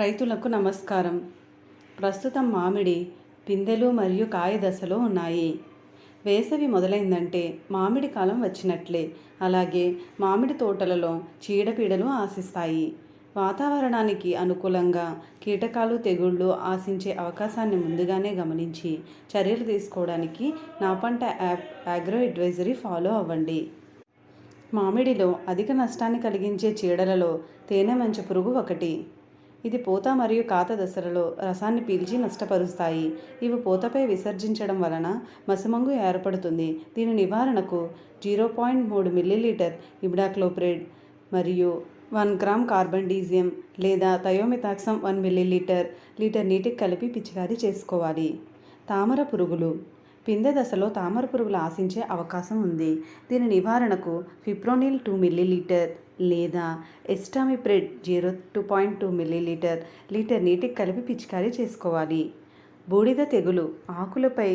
రైతులకు నమస్కారం. ప్రస్తుతం మామిడి పిందెలు మరియు కాయ దశలో ఉన్నాయి. వేసవి మొదలైందంటే మామిడి కాలం వచ్చినట్లే. అలాగే మామిడి తోటలలో చీడపీడలు ఆశిస్తాయి. వాతావరణానికి అనుకూలంగా కీటకాలు తెగుళ్ళు ఆశించే అవకాశాన్ని ముందుగానే గమనించి చర్యలు తీసుకోవడానికి నా పంట యాప్ అగ్రో అడ్వైజరీ ఫాలో అవ్వండి. మామిడిలో అధిక నష్టాన్ని కలిగించే చీడలలో తేనె మంచు పురుగు ఒకటి. ఇది పూత మరియు కాత దశలలో రసాన్ని పీల్చి నష్టపరుస్తాయి. ఇవి పూతపై విసర్జించడం వలన మసమంగు ఏర్పడుతుంది. దీని నివారణకు జీరో పాయింట్ మూడు మిల్లీలీటర్ ఇబ్డాక్లోప్రేడ్ మరియు వన్ గ్రామ్ కార్బన్ డీజియం లేదా థయోమిథాక్సం వన్ మిల్లీలీటర్ లీటర్ నీటికి కలిపి పిచికారీ చేసుకోవాలి. తామర పురుగులు పిందె దశలో తామర పురుగులు ఆశించే అవకాశం ఉంది. దీని నివారణకు ఫిప్రోనిల్ టూ మిల్లీలీటర్ లేదా acetamiprid zero two point two millilitre litre నీటికి కలిపి పిచికారీ చేసుకోవాలి. బూడిద తెగులు ఆకులపై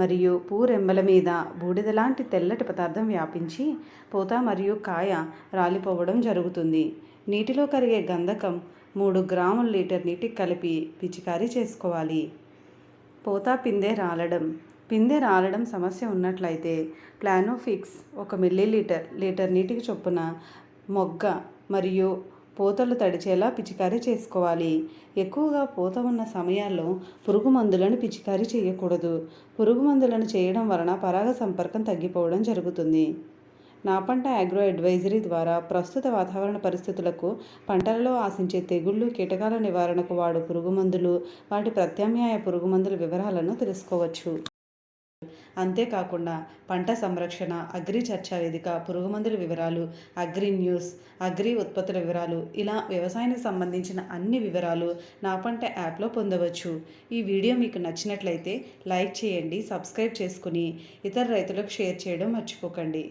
మరియు పూరెంబల మీద బూడిద లాంటి తెల్లటి పదార్థం వ్యాపించి పూత మరియు కాయ రాలిపోవడం జరుగుతుంది. నీటిలో కరిగే గంధకం మూడు గ్రాముల లీటర్ నీటికి కలిపి పిచికారీ చేసుకోవాలి. పోతా పిందె రాలడం పిందె రాలడం సమస్య ఉన్నట్లయితే ప్లానోఫిక్స్ ఒక మిల్లీలీటర్ లీటర్ నీటికి చొప్పున మొగ్గ మరియు పూతలు తడిచేలా పిచికారీ చేసుకోవాలి. ఎక్కువగా పూత ఉన్న సమయాల్లో పురుగు మందులను పిచికారీ చేయకూడదు. పురుగు మందులను చేయడం వలన పరాగ సంపర్కం తగ్గిపోవడం జరుగుతుంది. నా పంట అగ్రో అడ్వైజరీ ద్వారా ప్రస్తుత వాతావరణ పరిస్థితులకు పంటలలో ఆశించే తెగుళ్ళు కీటకాల నివారణకు వాడు పురుగు మందులు వాటి ప్రత్యామ్నాయ పురుగు మందుల వివరాలను తెలుసుకోవచ్చు. అంతేకాకుండా పంట సంరక్షణ అగ్రి చర్చా వేదిక పురుగుమందుల వివరాలు అగ్రి న్యూస్ అగ్రి ఉత్పత్తుల వివరాలు ఇలా వ్యవసాయానికి సంబంధించిన అన్ని వివరాలు నా పంట యాప్లో పొందవచ్చు. ఈ వీడియో మీకు నచ్చినట్లయితే లైక్ చేయండి సబ్స్క్రైబ్ చేసుకుని ఇతర రైతులకు షేర్ చేయడం మర్చిపోకండి.